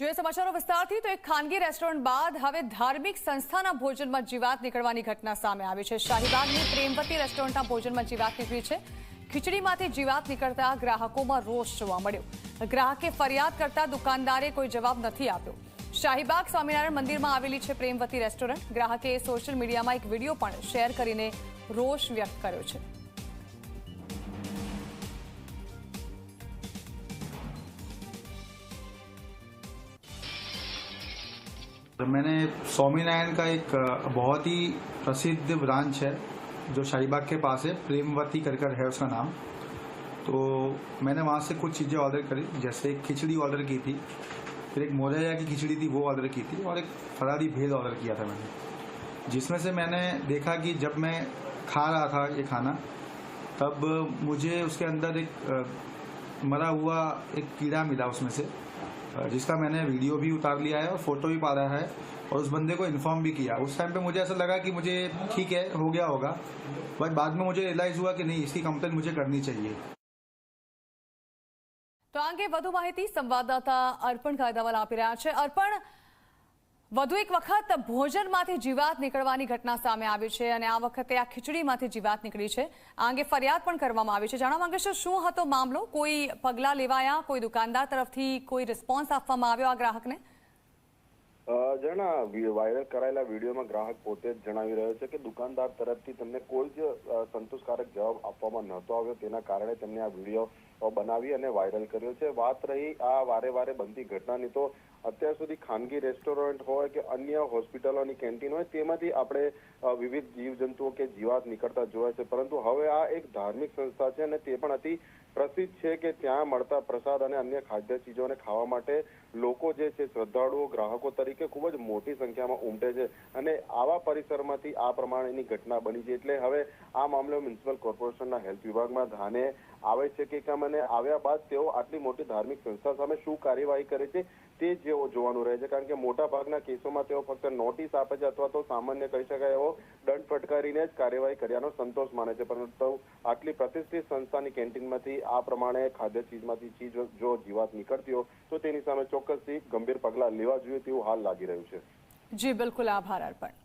જોઈએ સમાચારો વિસ્તારથી, તો એક ખાનગી રેસ્ટોરન્ટ બાદ હવે ધાર્મિક સંસ્થાના ભોજનમાં જીવાત નીકળવાની ઘટના સામે આવી છે. શાહીબાગની પ્રેમવતી રેસ્ટોરન્ટના ભોજનમાં જીવાત નીકળી છે. ખીચડીમાંથી જીવાત નીકળતા ગ્રાહકોમાં રોષ જોવા મળ્યો. ગ્રાહકે ફરિયાદ કરતા દુકાનદારે કોઈ જવાબ નથી આપ્યો. શાહીબાગ સ્વામિનારાયણ મંદિરમાં આવેલી છે પ્રેમવતી રેસ્ટોરન્ટ. ગ્રાહકે સોશિયલ મીડિયામાં એક વીડિયો પણ શેર કરીને રોષ વ્યક્ત કર્યો છે. मैंने स्वामीनारायण का एक बहुत ही प्रसिद्ध ब्रांच है, जो शाहीबाग के पास है प्रेमवती कर कर है उसका नाम। तो मैंने वहाँ से कुछ चीज़ें ऑर्डर करी, जैसे एक खिचड़ी ऑर्डर की थी, फिर एक मोरैया की खिचड़ी थी, वो ऑर्डर की थी, और एक फरारी भेल ऑर्डर किया था मैंने। जिसमें से मैंने देखा कि जब मैं खा रहा था ये खाना, तब मुझे उसके अंदर एक मरा हुआ एक कीड़ा मिला उसमें से। जिसका मैंने वीडियो भी उतार लिया है और फोटो भी पा रहा है और उस बंदे को इन्फॉर्म भी किया उस टाइम पे मुझे ऐसा लगा कि मुझे ठीक है हो गया होगा बट बाद में मुझे रियलाइज हुआ कि नहीं इसकी कंप्लेन मुझे करनी चाहिए તો આ અંગે વધુ માહિતી સંવાદદાતા અર્પણ કાયદાવાલ આપી રહ્યા છે અર્પણ વધુ એક વખત ભોજનમાંથી જીવાત નીકળવાની ઘટના સામે આવી છે અને આ વખતે આ ખીચડીમાંથી જીવાત નીકળી છે. આ અંગે ફરિયાદ પણ કરવામાં આવી છે. જાણવા માંગે છે શું હતો મામલો? કોઈ પગલાં લેવાયા? કોઈ દુકાનદાર તરફથી કોઈ રિસ્પોન્સ આપવામાં આવ્યો આ ગ્રાહકને? જણા વાયરલ કરાયેલા વિડીયોમાં ગ્રાહક પોતે જ જણાવી રહ્યો છે કે દુકાનદાર તરફથી તેમને કોઈ જ સંતોષકારક જવાબ આપવામાં નહોતો આવ્યો. તેના કારણે તેમને આ વીડિયો બનાવી અને વાયરલ કર્યો છે. વાત રહી આ વારે વારે બનતી ઘટનાની, તો અત્યાર સુધી ખાનગી રેસ્ટોરન્ટ હોય કે અન્ય હોસ્પિટલોની કેન્ટીન હોય, તેમાંથી આપણે વિવિધ જીવજંતુઓ કે જીવાત નીકળતા જોયા છે. પરંતુ હવે આ એક ધાર્મિક સંસ્થા છે અને તે પણ અતિ પ્રસિદ્ધ છે કે ત્યાં મળતા પ્રસાદ અને અન્ય ખાદ્ય ચીજોને ખાવા માટે લોકો જે છે, શ્રદ્ધાળુઓ, ગ્રાહકો તરીકે ખૂબ જ મોટી સંખ્યામાં ઉમટે છે અને આવા પરિસરમાંથી આ પ્રમાણેની ઘટના બની છે એટલે હવે આ મામલો મ્યુનિસિપલ કોર્પોરેશનના હેલ્થ વિભાગમાં ધ્યાને આવે છે કે કેમ અને આવ્યા બાદ તેઓ આટલી મોટી ધાર્મિક સંસ્થા સામે શું કાર્યવાહી કરે છે તે જેવો જોવાનું રહે છે કારણ કે મોટા ભાગના કેસોમાં તેઓ ફક્ત નોટિસ આપે છે અથવા તો સામાન્ય કહી શકાય એવો દંડ ફટકારીને જ કાર્યવાહી કર્યાનો સંતોષ માને છે. પરંતુ આટલી પ્રતિષ્ઠિત સંસ્થાની કેન્ટીનમાંથી આ પ્રમાણે ખાદ્ય ચીજમાંથી ચીજ જો જીવાત નીકળતી હોય તો તેની સામે ચોક્કસથી ગંભીર પગલાં લેવા જોઈએ તેવું હાલ લાગી રહ્યું છે. જી બિલકુલ આભાર અર્પણ.